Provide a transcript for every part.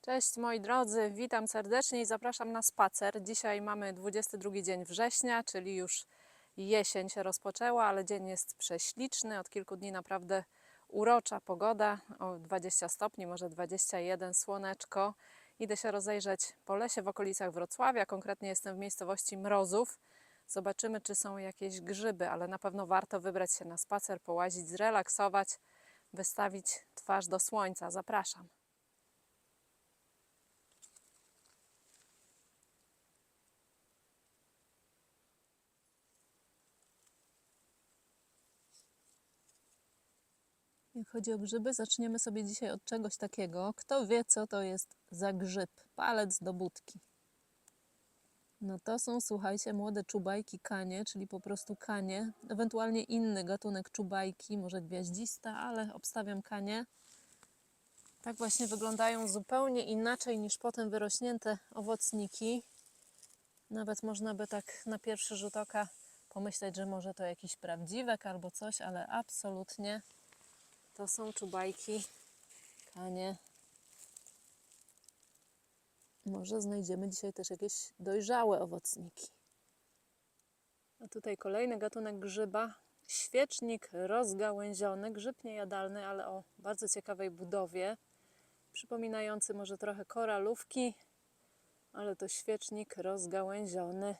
Cześć moi drodzy, witam serdecznie i zapraszam na spacer. Dzisiaj mamy 22 dzień września, czyli już jesień się rozpoczęła, ale dzień jest prześliczny. Od kilku dni naprawdę urocza pogoda, o 20 stopni, może 21, słoneczko. Idę się rozejrzeć po lesie w okolicach Wrocławia, konkretnie jestem w miejscowości Mrozów. Zobaczymy, czy są jakieś grzyby, ale na pewno warto wybrać się na spacer, połazić, zrelaksować, wystawić twarz do słońca. Zapraszam. Jak chodzi o grzyby, zaczniemy sobie dzisiaj od czegoś takiego. Kto wie, co to jest za grzyb? Palec do budki. No to są, słuchajcie, młode czubajki kanie, czyli po prostu kanie, ewentualnie inny gatunek czubajki, może gwiaździsta, ale obstawiam kanie. Tak właśnie wyglądają zupełnie inaczej niż potem wyrośnięte owocniki. Nawet można by tak na pierwszy rzut oka pomyśleć, że może to jakiś prawdziwek albo coś, ale absolutnie to są czubajki, kanie. Może znajdziemy dzisiaj też jakieś dojrzałe owocniki. A tutaj kolejny gatunek grzyba. Świecznik rozgałęziony, grzyb niejadalny, ale o bardzo ciekawej budowie. Przypominający może trochę koralówki, ale to świecznik rozgałęziony.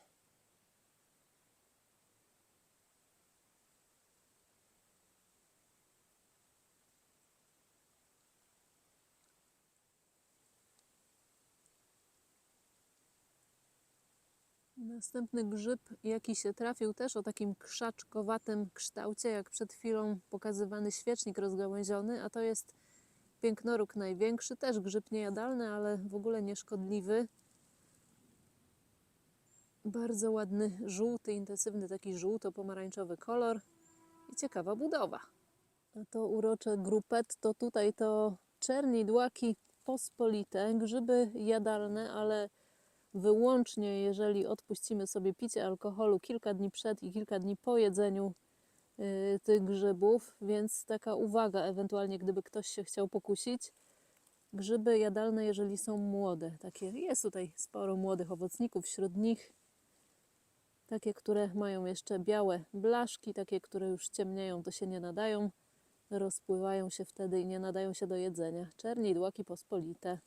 Następny grzyb, jaki się trafił, też o takim krzaczkowatym kształcie, jak przed chwilą pokazywany świecznik rozgałęziony, a to jest pięknoróg największy, też grzyb niejadalny, ale w ogóle nieszkodliwy. Bardzo ładny, żółty, intensywny taki żółto-pomarańczowy kolor i ciekawa budowa. A to urocze grupet, to tutaj to czernidłaki pospolite, grzyby jadalne, ale wyłącznie jeżeli odpuścimy sobie picie alkoholu kilka dni przed i kilka dni po jedzeniu y, tych grzybów, więc taka uwaga, ewentualnie gdyby ktoś się chciał pokusić. Grzyby jadalne, jeżeli są młode, takie jest tutaj sporo młodych owocników, wśród nich takie, które mają jeszcze białe blaszki, takie, które już ciemnieją, to się nie nadają, rozpływają się wtedy i nie nadają się do jedzenia. Czernidłaki pospolite.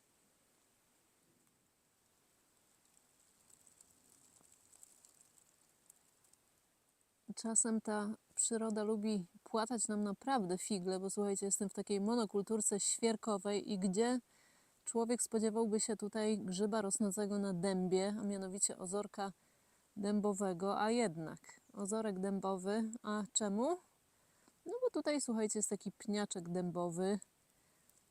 Czasem ta przyroda lubi płatać nam naprawdę figle, bo słuchajcie, jestem w takiej monokulturce świerkowej i gdzie człowiek spodziewałby się tutaj grzyba rosnącego na dębie, a mianowicie ozorka dębowego, a jednak ozorek dębowy, a czemu? No bo tutaj słuchajcie, jest taki pniaczek dębowy.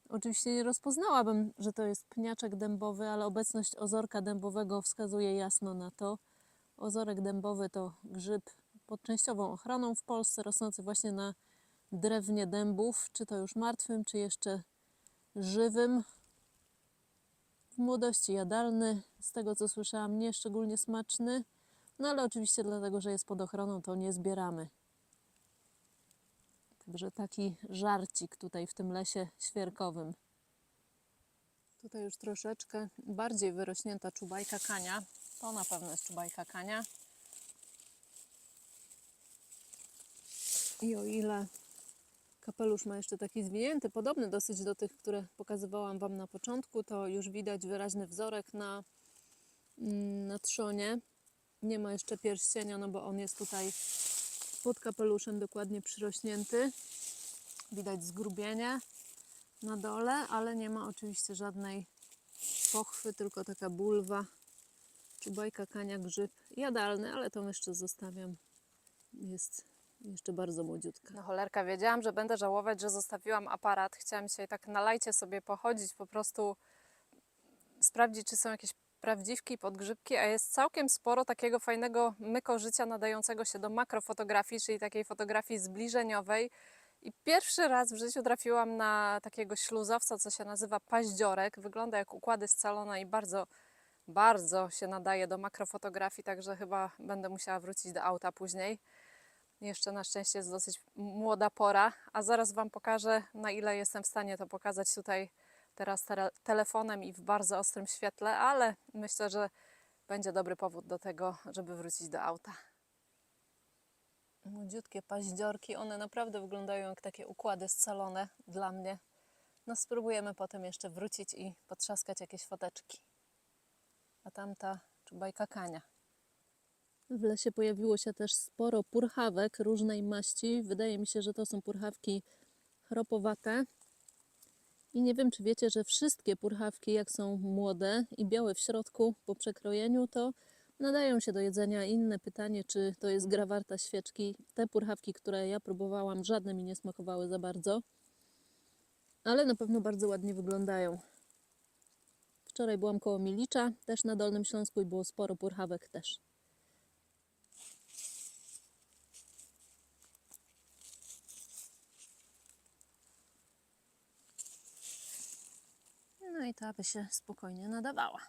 Oczywiście nie rozpoznałabym, że to jest pniaczek dębowy, ale obecność ozorka dębowego wskazuje jasno na to. Ozorek dębowy to grzyb pod częściową ochroną w Polsce, rosnący właśnie na drewnie dębów, czy to już martwym, czy jeszcze żywym. W młodości jadalny, z tego co słyszałam, nie szczególnie smaczny, no ale oczywiście dlatego, że jest pod ochroną, to nie zbieramy. Także taki żarcik tutaj w tym lesie świerkowym. Tutaj już troszeczkę bardziej wyrośnięta czubajka kania. To na pewno jest czubajka kania. I o ile kapelusz ma jeszcze taki zwinięty, podobny dosyć do tych, które pokazywałam Wam na początku, to już widać wyraźny wzorek na, mm, na trzonie. Nie ma jeszcze pierścienia, no bo on jest tutaj pod kapeluszem dokładnie przyrośnięty. Widać zgrubienie na dole, ale nie ma oczywiście żadnej pochwy, tylko taka bulwa. Czubajka, kania, grzyb. Jadalny, ale to jeszcze zostawiam. Jest jeszcze bardzo młodziutka. No cholerka, wiedziałam, że będę żałować, że zostawiłam aparat. Chciałam dzisiaj tak na lajcie sobie pochodzić, po prostu sprawdzić, czy są jakieś prawdziwki, podgrzybki, a jest całkiem sporo takiego fajnego mykożycia nadającego się do makrofotografii, czyli takiej fotografii zbliżeniowej. I pierwszy raz w życiu trafiłam na takiego śluzowca, co się nazywa paździorek. Wygląda jak układy scalone i bardzo, bardzo się nadaje do makrofotografii, także chyba będę musiała wrócić do auta później. Jeszcze na szczęście jest dosyć młoda pora, a zaraz Wam pokażę, na ile jestem w stanie to pokazać tutaj teraz tele- telefonem i w bardzo ostrym świetle, ale myślę, że będzie dobry powód do tego, żeby wrócić do auta. Młodziutkie paździorki, one naprawdę wyglądają jak takie układy scalone dla mnie. No spróbujemy potem jeszcze wrócić i potrzaskać jakieś foteczki. A tamta czubajka kania. W lesie pojawiło się też sporo purchawek różnej maści. Wydaje mi się, że to są purchawki chropowate. I nie wiem, czy wiecie, że wszystkie purchawki, jak są młode i białe w środku po przekrojeniu, to nadają się do jedzenia. Inne pytanie, czy to jest gra warta świeczki. Te purchawki, które ja próbowałam, żadne mi nie smakowały za bardzo, ale na pewno bardzo ładnie wyglądają. Wczoraj byłam koło Milicza, też na Dolnym Śląsku i było sporo purchawek też. No i ta by się spokojnie nadawała.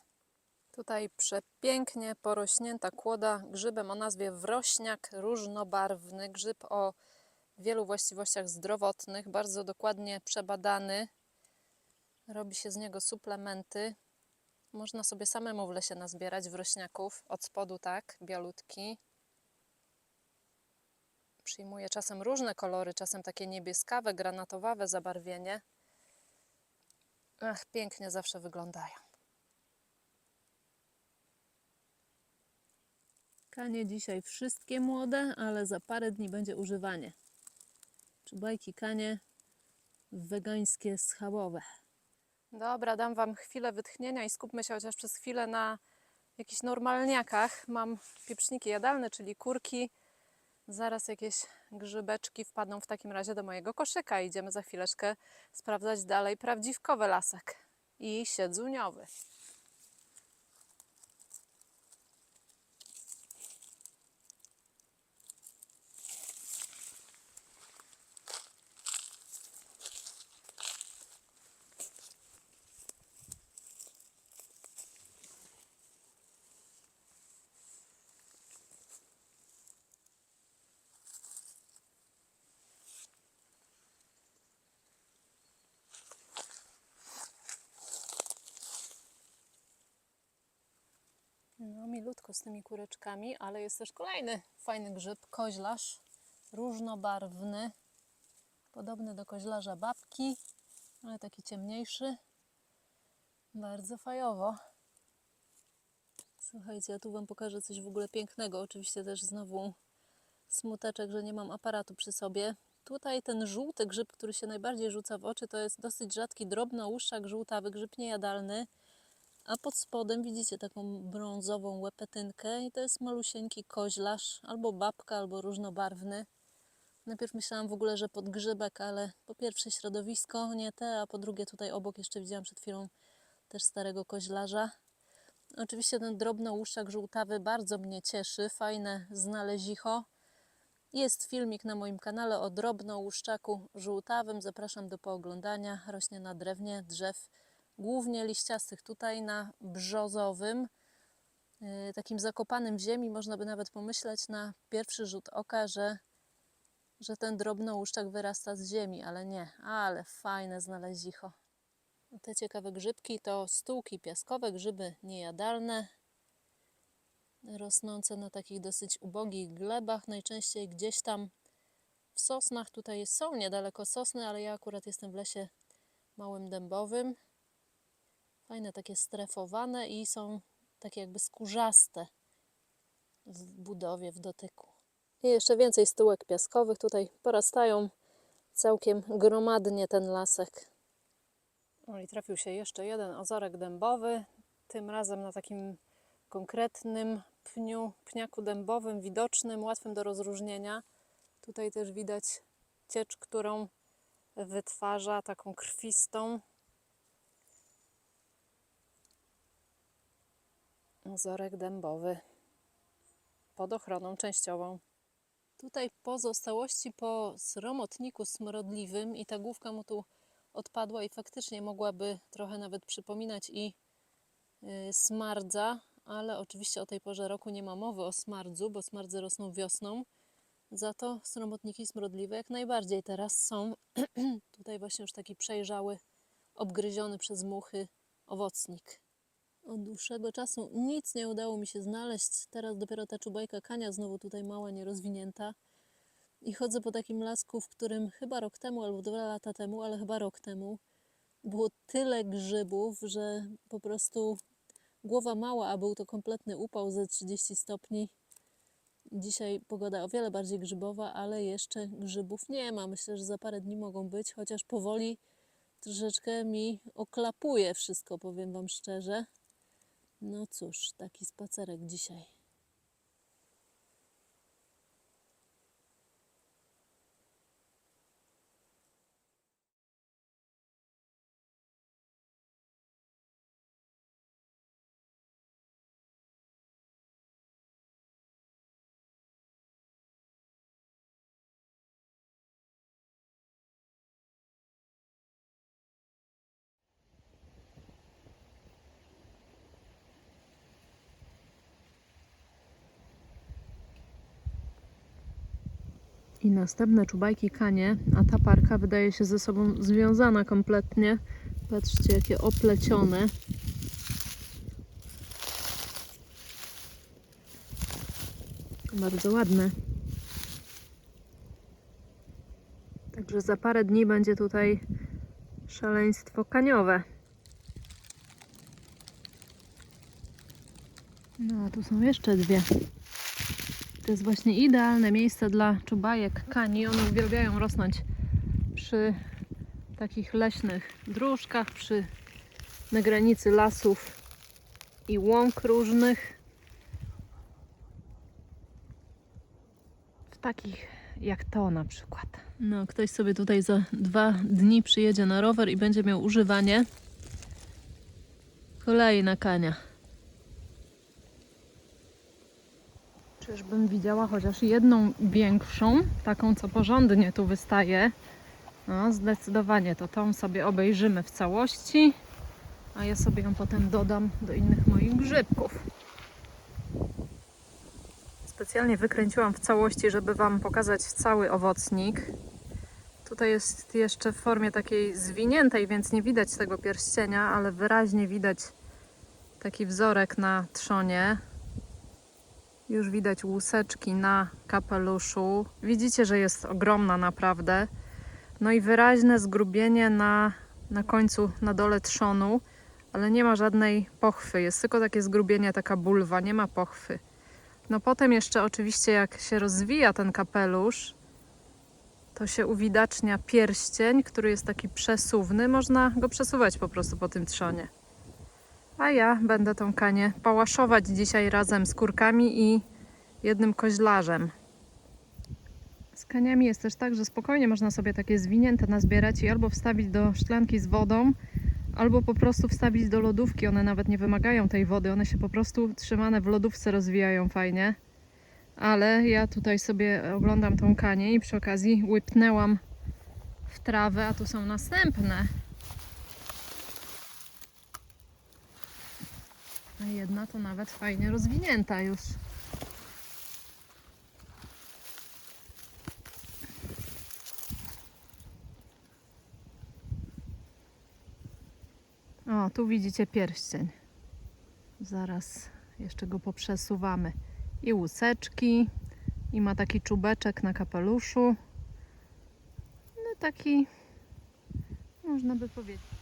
Tutaj przepięknie porośnięta kłoda grzybem o nazwie wrośniak różnobarwny. Grzyb o wielu właściwościach zdrowotnych, bardzo dokładnie przebadany. Robi się z niego suplementy. Można sobie samemu w lesie nazbierać wrośniaków. Od spodu tak, bialutki. Przyjmuje czasem różne kolory, czasem takie niebieskawe, granatowawe zabarwienie. Ach, pięknie zawsze wyglądają. Kanie dzisiaj wszystkie młode, ale za parę dni będzie używanie. Czubajki kanie wegańskie schabowe. Dobra, dam Wam chwilę wytchnienia i skupmy się chociaż przez chwilę na jakichś normalniakach. Mam pieprzniki jadalne, czyli kurki. Zaraz jakieś grzybeczki wpadną w takim razie do mojego koszyka. Idziemy za chwileczkę sprawdzać dalej prawdziwkowy lasek i siedzuniowy. No, milutko z tymi kureczkami, ale jest też kolejny fajny grzyb, koźlarz, różnobarwny, podobny do koźlarza babki, ale taki ciemniejszy. Bardzo fajowo. Słuchajcie, ja tu Wam pokażę coś w ogóle pięknego. Oczywiście też znowu smuteczek, że nie mam aparatu przy sobie. Tutaj ten żółty grzyb, który się najbardziej rzuca w oczy, to jest dosyć rzadki drobnouszczak żółtawy, grzyb niejadalny. A pod spodem widzicie taką brązową łepetynkę i to jest malusieńki koźlarz, albo babka, albo różnobarwny. Najpierw myślałam w ogóle, że podgrzybek, ale po pierwsze środowisko, nie te, a po drugie tutaj obok jeszcze widziałam przed chwilą też starego koźlarza. Oczywiście ten drobnouszczak żółtawy bardzo mnie cieszy, fajne znalezicho. Jest filmik na moim kanale o drobnouszczaku żółtawym, zapraszam do pooglądania. Rośnie na drewnie drzew głównie liściastych. Tutaj na brzozowym, yy, takim zakopanym w ziemi, można by nawet pomyśleć na pierwszy rzut oka, że, że ten drobnouszczak wyrasta z ziemi, ale nie. Ale fajne znalezicho. Te ciekawe grzybki to stółki piaskowe, grzyby niejadalne, rosnące na takich dosyć ubogich glebach, najczęściej gdzieś tam w sosnach. Tutaj są niedaleko sosny, ale ja akurat jestem w lesie małym dębowym fajne, takie strefowane i są takie jakby skórzaste w budowie, w dotyku. I jeszcze więcej stółek piaskowych. Tutaj porastają całkiem gromadnie ten lasek. O, i trafił się jeszcze jeden ozorek dębowy, tym razem na takim konkretnym pniu, pniaku dębowym, widocznym, łatwym do rozróżnienia. Tutaj też widać ciecz, którą wytwarza, taką krwistą, Ozorek dębowy pod ochroną częściową. Tutaj pozostałości po sromotniku smrodliwym i ta główka mu tu odpadła i faktycznie mogłaby trochę nawet przypominać i yy, smardza, ale oczywiście o tej porze roku nie ma mowy o smardzu, bo smardze rosną wiosną. Za to sromotniki smrodliwe jak najbardziej teraz są. Tutaj właśnie już taki przejrzały obgryziony przez muchy owocnik. Od dłuższego czasu nic nie udało mi się znaleźć. Teraz dopiero ta czubajka kania znowu tutaj mała, nierozwinięta. I chodzę po takim lasku, w którym chyba rok temu albo dwa lata temu, ale chyba rok temu było tyle grzybów, że po prostu głowa mała, a był to kompletny upał ze 30 stopni. Dzisiaj pogoda o wiele bardziej grzybowa, ale jeszcze grzybów nie ma. Myślę, że za parę dni mogą być, chociaż powoli troszeczkę mi oklapuje wszystko, powiem Wam szczerze. No cóż, taki spacerek dzisiaj. I następne czubajki kanie, a ta parka wydaje się ze sobą związana kompletnie. Patrzcie, jakie oplecione. Bardzo ładne. Także za parę dni będzie tutaj szaleństwo kaniowe. No, a tu są jeszcze dwie. To jest właśnie idealne miejsce dla czubajek kani. One uwielbiają rosnąć przy takich leśnych dróżkach, przy, na granicy lasów i łąk różnych. W takich jak to na przykład. No, ktoś sobie tutaj za dwa dni przyjedzie na rower i będzie miał używanie. Kolejna kania. Czyżbym widziała chociaż jedną większą, taką co porządnie tu wystaje. No, zdecydowanie to tą sobie obejrzymy w całości, a ja sobie ją potem dodam do innych moich grzybków. Specjalnie wykręciłam w całości, żeby Wam pokazać cały owocnik. Tutaj jest jeszcze w formie takiej zwiniętej, więc nie widać tego pierścienia, ale wyraźnie widać taki wzorek na trzonie. Już widać łuseczki na kapeluszu. Widzicie, że jest ogromna naprawdę. No i wyraźne zgrubienie na, na końcu, na dole trzonu, ale nie ma żadnej pochwy. Jest tylko takie zgrubienie, taka bulwa, nie ma pochwy. No potem jeszcze oczywiście jak się rozwija ten kapelusz, to się uwidacznia pierścień, który jest taki przesuwny. Można go przesuwać po prostu po tym trzonie. A ja będę tą kanię pałaszować dzisiaj razem z kurkami i jednym koźlarzem. Z kaniami jest też tak, że spokojnie można sobie takie zwinięte nazbierać i albo wstawić do szklanki z wodą, albo po prostu wstawić do lodówki. One nawet nie wymagają tej wody, one się po prostu trzymane w lodówce rozwijają fajnie. Ale ja tutaj sobie oglądam tą kanię i przy okazji łypnęłam w trawę, a tu są następne. A jedna to nawet fajnie rozwinięta już. O, tu widzicie pierścień. Zaraz jeszcze go poprzesuwamy. I łuseczki, i ma taki czubeczek na kapeluszu. No taki, można by powiedzieć.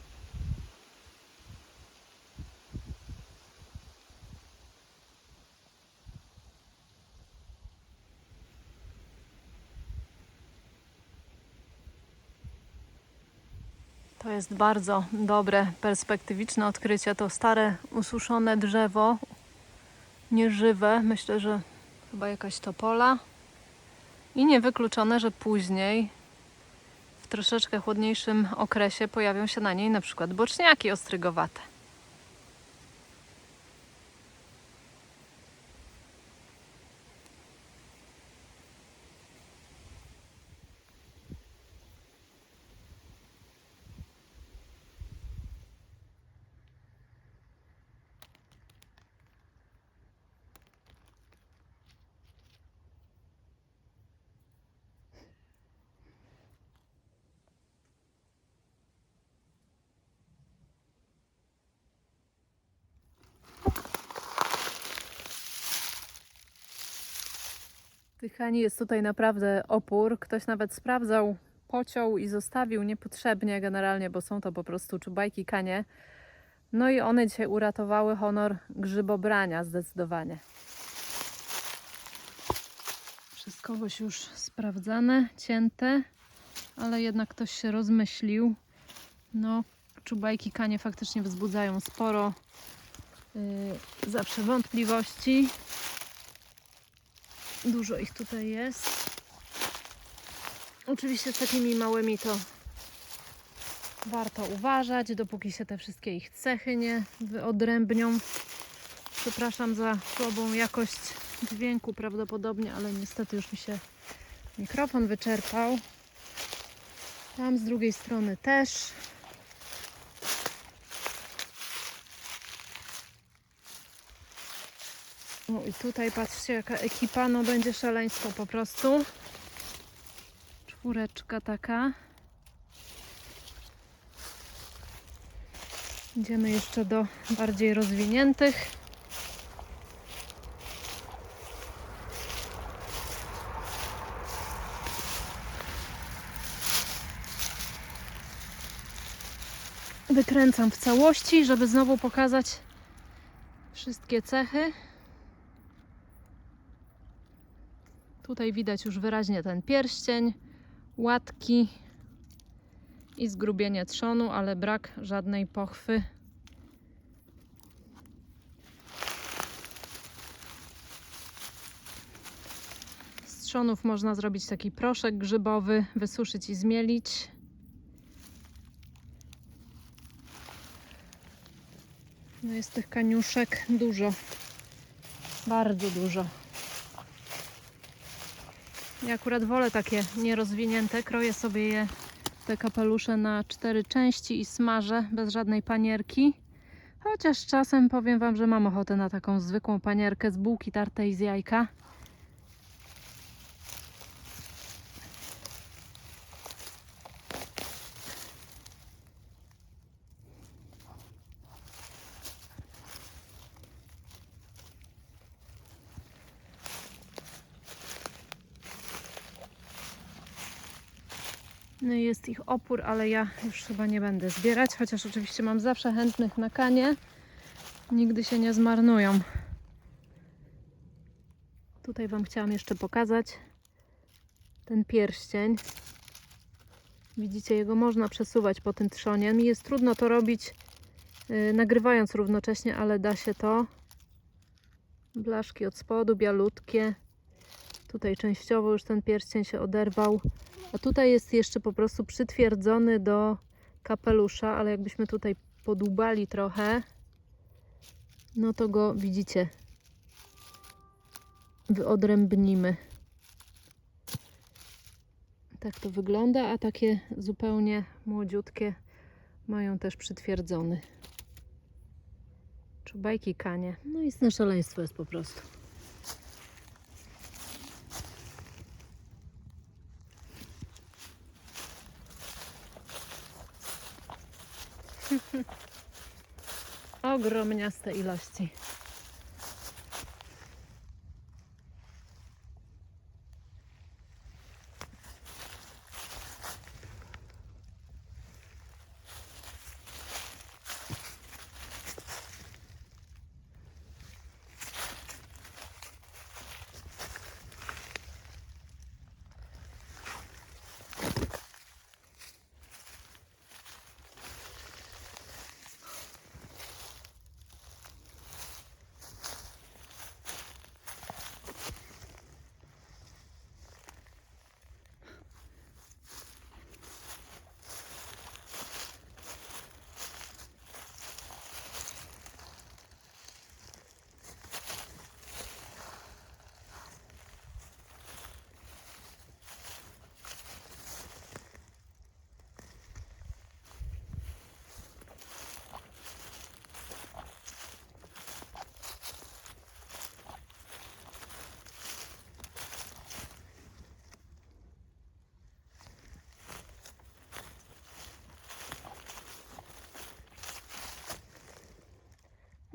To jest bardzo dobre, perspektywiczne odkrycie. To stare, ususzone drzewo, nieżywe. Myślę, że chyba jakaś topola. I niewykluczone, że później, w troszeczkę chłodniejszym okresie, pojawią się na niej na przykład boczniaki ostrygowate. Tych jest tutaj naprawdę opór. Ktoś nawet sprawdzał, pociął i zostawił niepotrzebnie generalnie, bo są to po prostu czubajki kanie. No i one dzisiaj uratowały honor grzybobrania zdecydowanie. Wszystko już sprawdzane, cięte, ale jednak ktoś się rozmyślił. No, czubajki kanie faktycznie wzbudzają sporo yy, zawsze wątpliwości. Dużo ich tutaj jest. Oczywiście z takimi małymi to warto uważać, dopóki się te wszystkie ich cechy nie wyodrębnią. Przepraszam za słabą jakość dźwięku prawdopodobnie, ale niestety już mi się mikrofon wyczerpał. Tam z drugiej strony też. No i tutaj patrzcie jaka ekipa, no będzie szaleństwo po prostu. Czwóreczka taka. Idziemy jeszcze do bardziej rozwiniętych. Wykręcam w całości, żeby znowu pokazać wszystkie cechy. Tutaj widać już wyraźnie ten pierścień, łatki i zgrubienie trzonu, ale brak żadnej pochwy. Z trzonów można zrobić taki proszek grzybowy, wysuszyć i zmielić. No jest tych kaniuszek dużo, bardzo dużo. Ja akurat wolę takie nierozwinięte. Kroję sobie je, te kapelusze na cztery części i smażę bez żadnej panierki. Chociaż czasem powiem Wam, że mam ochotę na taką zwykłą panierkę z bułki tartej z jajka. Jest ich opór, ale ja już chyba nie będę zbierać, chociaż oczywiście mam zawsze chętnych na kanie. Nigdy się nie zmarnują. Tutaj Wam chciałam jeszcze pokazać ten pierścień. Widzicie, jego można przesuwać po tym trzonie. Mi jest trudno to robić yy, nagrywając równocześnie, ale da się to. Blaszki od spodu, bialutkie. Tutaj częściowo już ten pierścień się oderwał. A tutaj jest jeszcze po prostu przytwierdzony do kapelusza, ale jakbyśmy tutaj podłubali trochę, no to go widzicie, wyodrębnimy. Tak to wygląda, a takie zupełnie młodziutkie mają też przytwierdzony. Czubajki kanie. No i na szaleństwo jest po prostu. Ogromniaste ilości.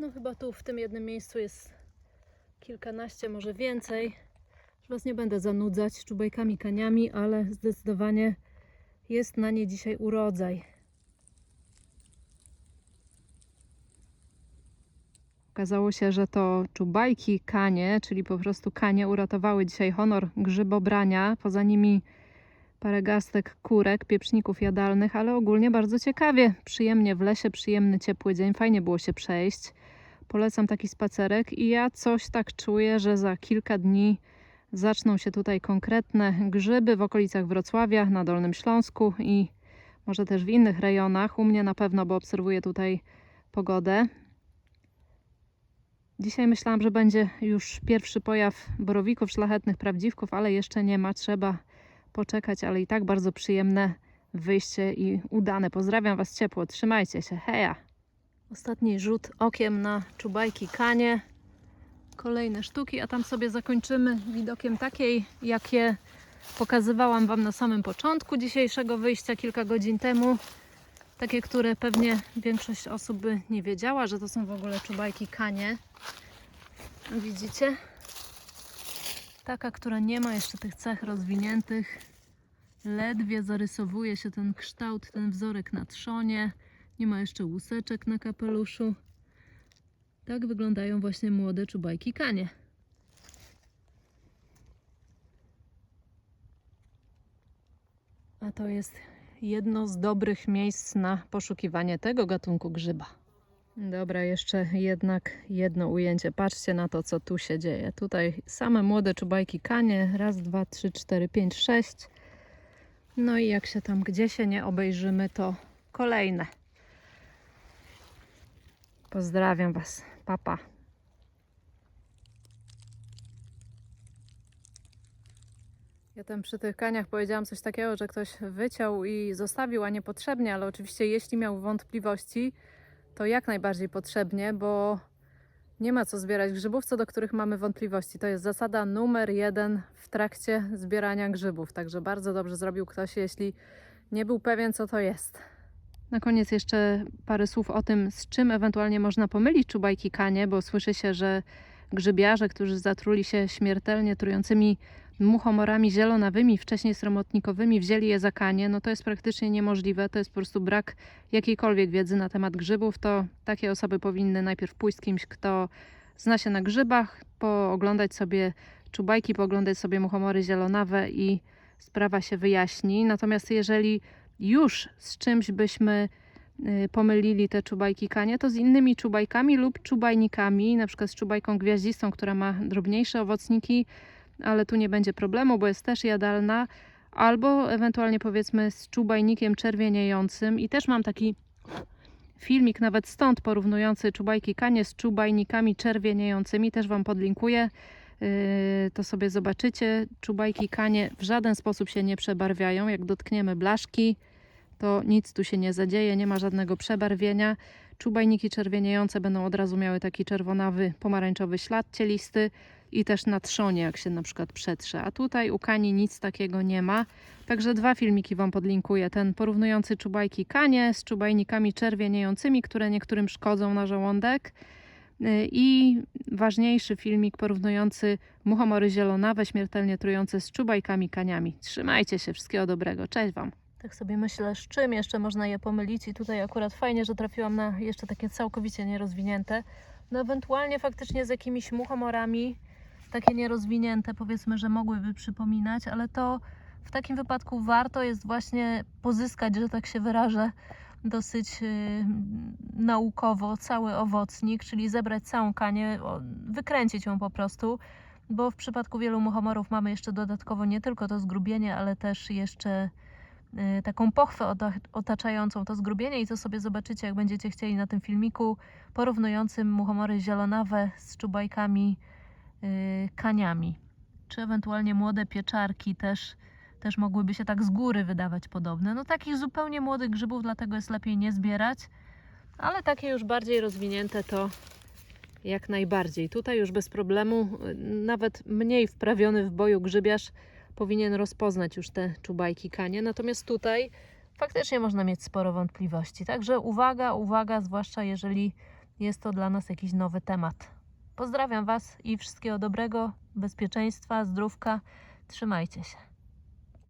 No chyba tu w tym jednym miejscu jest kilkanaście, może więcej. Już Was nie będę zanudzać czubajkami, kaniami, ale zdecydowanie jest na nie dzisiaj urodzaj. Okazało się, że to czubajki kanie, czyli po prostu kanie uratowały dzisiaj honor grzybobrania. Poza nimi parę garstek kurek, pieczników jadalnych, ale ogólnie bardzo ciekawie. Przyjemnie w lesie, przyjemny, ciepły dzień, fajnie było się przejść. Polecam taki spacerek i ja coś tak czuję, że za kilka dni zaczną się tutaj konkretne grzyby w okolicach Wrocławia, na Dolnym Śląsku i może też w innych rejonach. U mnie na pewno, bo obserwuję tutaj pogodę. Dzisiaj myślałam, że będzie już pierwszy pojaw borowików szlachetnych, prawdziwków, ale jeszcze nie ma. Trzeba poczekać, ale i tak bardzo przyjemne wyjście i udane. Pozdrawiam Was ciepło, trzymajcie się, heja! Ostatni rzut okiem na czubajki kanie. Kolejne sztuki, a tam sobie zakończymy widokiem takiej, jakie pokazywałam Wam na samym początku dzisiejszego wyjścia kilka godzin temu. Takie, które pewnie większość osób by nie wiedziała, że to są w ogóle czubajki kanie. Widzicie? Taka, która nie ma jeszcze tych cech rozwiniętych. Ledwie zarysowuje się ten kształt, ten wzorek na trzonie. Nie ma jeszcze łuseczek na kapeluszu. Tak wyglądają właśnie młode czubajki kanie. A to jest jedno z dobrych miejsc na poszukiwanie tego gatunku grzyba. Dobra, jeszcze jednak jedno ujęcie. Patrzcie na to, co tu się dzieje. Tutaj same młode czubajki kanie. Raz, dwa, trzy, cztery, pięć, sześć. No i jak się tam gdzie się nie obejrzymy, to kolejne. Pozdrawiam Was. Papa. Pa. Ja tam przy tych kaniach powiedziałam coś takiego, że ktoś wyciął i zostawił, a niepotrzebnie, ale oczywiście jeśli miał wątpliwości, to jak najbardziej potrzebnie, bo nie ma co zbierać grzybów, co do których mamy wątpliwości. To jest zasada numer jeden w trakcie zbierania grzybów. Także bardzo dobrze zrobił ktoś, jeśli nie był pewien, co to jest. Na koniec jeszcze parę słów o tym, z czym ewentualnie można pomylić czubajki kanie, bo słyszy się, że grzybiarze, którzy zatruli się śmiertelnie trującymi muchomorami zielonawymi, wcześniej sromotnikowymi, wzięli je za kanie, no to jest praktycznie niemożliwe. To jest po prostu brak jakiejkolwiek wiedzy na temat grzybów. To takie osoby powinny najpierw pójść z kimś, kto zna się na grzybach, pooglądać sobie czubajki, pooglądać sobie muchomory zielonawe i sprawa się wyjaśni. Natomiast jeżeli już z czymś byśmy y, pomylili te czubajki kanie, to z innymi czubajkami lub czubajnikami, na przykład z czubajką gwiaździstą, która ma drobniejsze owocniki, ale tu nie będzie problemu, bo jest też jadalna, albo ewentualnie powiedzmy z czubajnikiem czerwieniejącym. I też mam taki filmik nawet stąd porównujący czubajki kanie z czubajnikami czerwieniejącymi, też Wam podlinkuję, to sobie zobaczycie. Czubajki kanie w żaden sposób się nie przebarwiają, jak dotkniemy blaszki, to nic tu się nie zadzieje, nie ma żadnego przebarwienia. Czubajniki czerwieniejące będą od razu miały taki czerwonawy, pomarańczowy ślad cielisty i też na trzonie, jak się na przykład przetrze. A tutaj u kani nic takiego nie ma. Także dwa filmiki Wam podlinkuję. Ten porównujący czubajki kanie z czubajnikami czerwieniejącymi, które niektórym szkodzą na żołądek. Yy, I ważniejszy filmik porównujący muchomory zielonawe, śmiertelnie trujące z czubajkami kaniami. Trzymajcie się, wszystkiego dobrego. Cześć Wam. Tak sobie myślę, z czym jeszcze można je pomylić i tutaj akurat fajnie, że trafiłam na jeszcze takie całkowicie nierozwinięte. No ewentualnie faktycznie z jakimiś muchomorami, takie nierozwinięte powiedzmy, że mogłyby przypominać, ale to w takim wypadku warto jest właśnie pozyskać, że tak się wyrażę, dosyć yy, naukowo cały owocnik, czyli zebrać całą kanię, wykręcić ją po prostu, bo w przypadku wielu muchomorów mamy jeszcze dodatkowo nie tylko to zgrubienie, ale też jeszcze y, taką pochwę ota- otaczającą to zgrubienie i to sobie zobaczycie, jak będziecie chcieli na tym filmiku porównującym muchomory zielonawe z czubajkami y, kaniami. Czy ewentualnie młode pieczarki też, też mogłyby się tak z góry wydawać podobne. No takich zupełnie młodych grzybów, dlatego jest lepiej nie zbierać, ale takie już bardziej rozwinięte to jak najbardziej. Tutaj już bez problemu, nawet mniej wprawiony w boju grzybiarz powinien rozpoznać już te czubajki kanie. Natomiast tutaj faktycznie można mieć sporo wątpliwości. Także uwaga, uwaga, zwłaszcza jeżeli jest to dla nas jakiś nowy temat. Pozdrawiam Was i wszystkiego dobrego, bezpieczeństwa, zdrówka. Trzymajcie się.